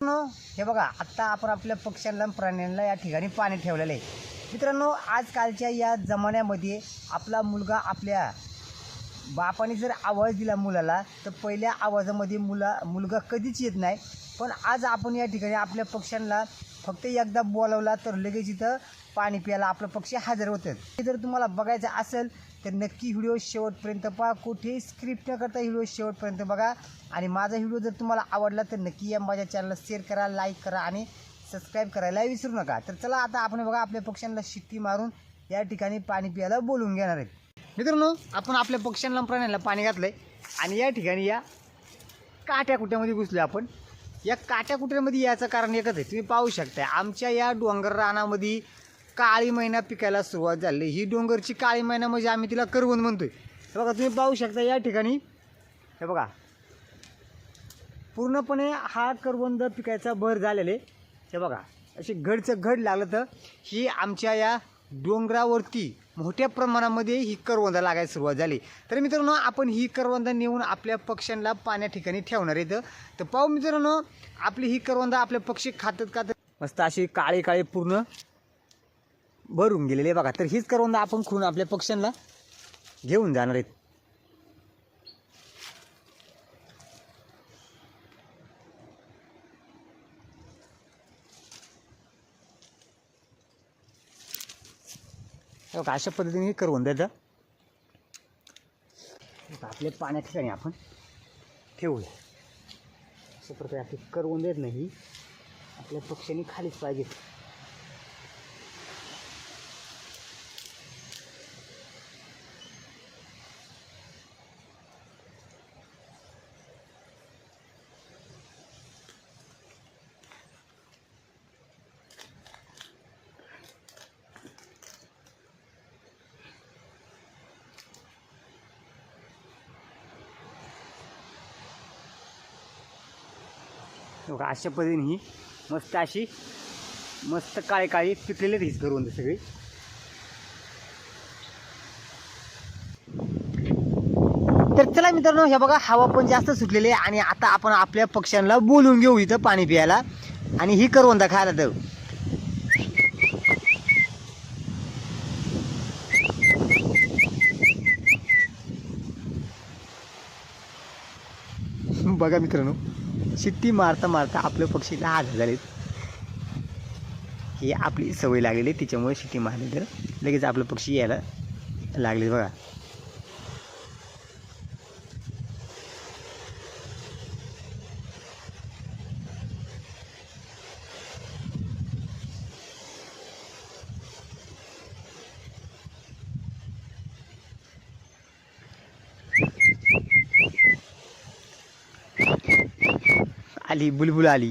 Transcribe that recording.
मित्रांनो हे बघा आत्ता आपण आपल्या पक्ष्यांना प्राण्यांना या ठिकाणी पाणी ठेवलेलं आहे. मित्रांनो आजकालच्या या जमान्यामध्ये आपला मुलगा आपल्या बापाने जर आवाज दिला मुलाला तर पहिल्या आवाजामध्ये मुला मुलगा कधीच येत नाही. पण आज आपण या ठिकाणी आपल्या पक्ष्यांना फक्त एकदा बोलावला तर लगेच इथं पाणी प्यायला आपलं पक्षी हजर होतात. हे जर तुम्हाला बघायचं असेल तर नक्की व्हिडिओ शेवटपर्यंत पहा. कुठेही स्क्रिप्ट न करता व्हिडिओ शेवटपर्यंत बघा. आणि माझा व्हिडिओ जर तुम्हाला आवडला तर नक्की या माझ्या चॅनलला शेअर करा लाईक करा आणि सबस्क्राईब करायला विसरू नका. तर चला आता आपण बघा आपल्या पक्ष्यांना शिट्टी मारून या ठिकाणी पाणी प्यायला बोलून घेणार आहेत. मित्रांनो आपण आपल्या पक्ष्यांना प्राण्यांना पाणी घातलंय. आणि या ठिकाणी या काट्या कुट्यामध्ये घुसलो आपण. या काट्या कुट्यामध्ये याचं कारण एकच आहे. तुम्ही पाहू शकता आमच्या या डोंगर रानामध्ये काळी मैना पिकायला सुरुवात झाली. ही डोंगरची काळी मैना म्हणजे आम्ही तिला करवंद म्हणतोय. हे बघा तुम्ही पाहू शकता या ठिकाणी. हे बघा पूर्णपणे हा करवंद पिकायचा भर झालेले हे बघा असे घडचं घड लागलं तर ही आमच्या या डोंगरावरती मोठ्या प्रमाणामध्ये ही करवंदा लागायला सुरुवात झाली. तर मित्रांनो आपण ही करवंदा नेऊन आपल्या पक्ष्यांना पाण्या ठिकाणी ठेवणार आहेत तर पाहू मित्रांनो आपली ही करवंदा आपले पक्षी खातात खातात मस्त अशी काळे काळे पूर्ण भरून गेलेले बघा. तर हीच करवंदा आपण खून आपल्या पक्ष्यांना घेऊन जाणार आहेत. बघा, अशा पद्धतीने हे करवून द्यायचं. आपल्या पाण्या ठिकाणी आपण ठेवूया. अशा प्रकारे आपली करवून देत नाही. आपल्या पक्ष्यांनी खालीच पाहिजे. बघा, अशा पद्धतीने ही मस्त अशी मस्त काळी काळी पिकलेले हीच करून म्हणजे सगळी. तर चला मित्रांनो हे बघा हवा पण जास्त सुटलेली आहे आणि आता आपण आपल्या पक्ष्यांना बोलून घेऊ इथं पाणी प्यायला. आणि ही करवंदा खायला तर बघा मित्रांनो शिट्टी मारता मारता आपले पक्षी लहान झालेत. ही आपली सवय लागलेली आहे, तिच्यामुळे शिट्टी मारली तर लगेच आपलं पक्षी यायला लागले बघा. আলী বুলবুল আলী।